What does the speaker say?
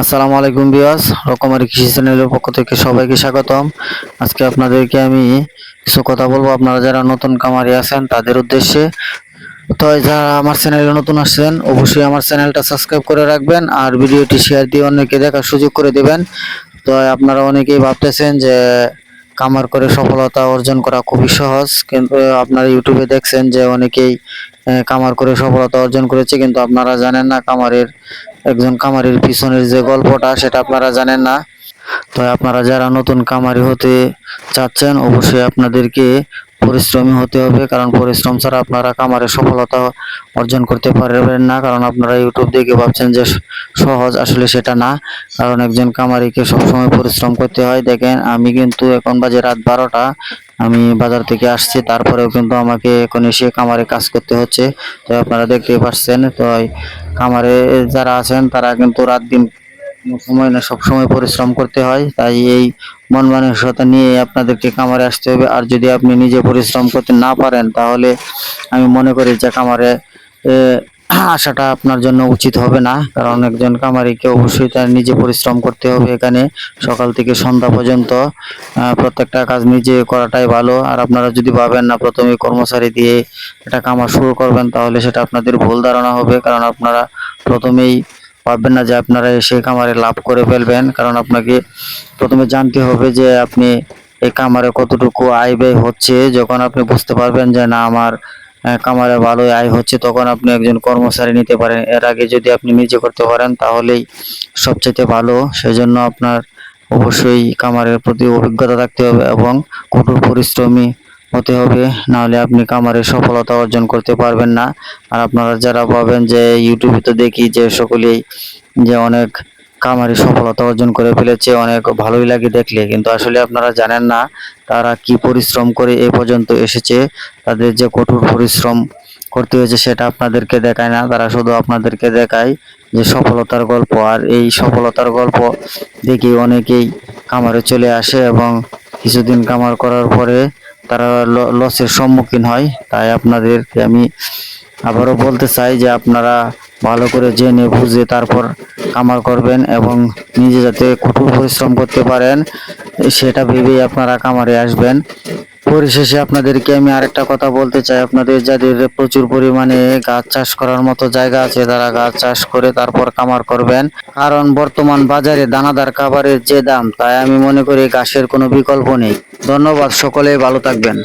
আসসালামু আলাইকুম বিয়াস রকমারি কৃষি চ্যানেলের পক্ষ থেকে সবাইকে স্বাগতম। আজকে আপনাদেরকে আমি কিছু কথা বলব। আপনারা যারা নতুন কামারি আছেন, তাদের উদ্দেশ্যে। তো যারা আমার চ্যানেলে নতুন আসছেন, অবশ্যই আমার চ্যানেলটা সাবস্ক্রাইব করে রাখবেন আর ভিডিওটি শেয়ার দিয়ে অনেকে দেখার সুযোগ করে দেবেন। তো আপনারা অনেকেই ভাবতেছেন যে কামার করে সফলতা অর্জন করা খুবই সহজ, কিন্তু আপনারা ইউটিউবে দেখছেন যে অনেকেই কামার করে সফলতা অর্জন করেছে, কিন্তু আপনারা জানেন না কামারের, একজন কামারির পিছনের যে গল্পটা, সেটা আপনারা জানেন না। তো আপনারা যারা নতুন কামারি হতে চাচ্ছেন, অবশ্যই আপনাদেরকে পরিশ্রমী হতে হবে, কারণ পরিশ্রম ছাড়া আপনারা কামারে সফলতা অর্জন করতে পারবেন না, কারণ আপনারা ইউটিউব দেখে ভাবছেন যে সহজ, আসলে সেটা না। কারণ একজন কামারিকে সবসময় পরিশ্রম করতে হয়। দেখেন, আমি কিন্তু এখন বাজে রাত বারোটা আমি বাজার থেকে আসছি তারপরেও কিন্তু আমাকে এখন এসে কামারে কাজ করতে হচ্ছে। তো আপনারা দেখতে পাচ্ছেন তো কামারে যারা আছেন তারা কিন্তু রাত দিন সময় না সব সময় পরিশ্রম করতে হয়। তাই এই মন মানসিকতা নিয়ে আপনাদেরকে কামারে আসতে হবে। আর যদি আপনি নিজে পরিশ্রম করতে না পারেন তাহলে আমি মনে করি যে খামারে এ, আসাটা আপনার জন্য উচিত হবে না। কারণ একজন কামারিকে অবশ্যই তার নিজে পরিশ্রম করতে হবে এখানে। সকাল থেকে সন্ধ্যা পর্যন্ত প্রত্যেকটা কাজ নিজে করাটাই ভালো। আর আপনারা যদি ভাবেন না প্রথমে কর্মচারী দিয়ে এটা কামার শুরু করবেন, তাহলে সেটা আপনাদের ভুল ধারণা হবে। কারণ আপনারা প্রথমেই ভাববেন না যে আপনারা এসে খামারে লাভ করে ফেলবেন। কারণ আপনাকে প্রথমে জানতে হবে যে আপনি এই খামারে কতটুকু আয় ব্যয় হচ্ছে। যখন আপনি বুঝতে পারবেন যে না, আমার আহ, খামারে ভালোই আয় হচ্ছে তখন আপনি একজন কর্মচারী নিতে পারেন। এর আগে যদি আপনি নিজে করতে পারেন তাহলেই সবচেয়ে ভালো। সেই জন্য আপনার অবশ্যই কামারের প্রতি অভিজ্ঞতা থাকতে হবে এবং কঠোর পরিশ্রমী হতে হবে। নাহলে আপনি কামারে সফলতা অর্জন করতে পারবেন না। আর আপনারা যারা ভাবেন যে ইউটিউবে তো দেখি যে সকলেই যে অনেক কামারে সফলতা অর্জন করে ফেলেছে, অনেক ভালোই লাগে দেখলে। কিন্তু আসলে আপনারা জানেন না তারা কি পরিশ্রম করে এ পর্যন্ত এসেছে, তাদের যে কঠোর পরিশ্রম করতে হয়েছে সেটা আপনাদেরকে দেখায় না। তারা শুধু আপনাদেরকে দেখায় যে সফলতার গল্প, আর এই সফলতার গল্প দেখে অনেকেই কামারে চলে আসে এবং কিছুদিন কামার করার পরে তারা লসের সম্মুখীন হয়। তাই আপনাদেরকে আমি আবারও বলতে চাই যে আপনারা ভালো করে জেনে বুঝে তারপর কামার করবেন এবং নিজে যাতে কঠোর পরিশ্রম করতে পারেন, সেটা ভেবেই আপনারা কামারে আসবেন। পরিশেষে আপনাদেরকে আমি আরেকটা কথা বলতে চাই। আপনাদের যাদের প্রচুর পরিমাণে গাছ চাষ করার মতো জায়গা আছে, তারা গাছ চাষ করে তারপর কামার করবেন। কারণ বর্তমান বাজারে দানাদার খাবারের যে দাম, তাই আমি মনে করি গাছের কোনো বিকল্প নেই। ধন্যবাদ সকলে, ভালো থাকবেন।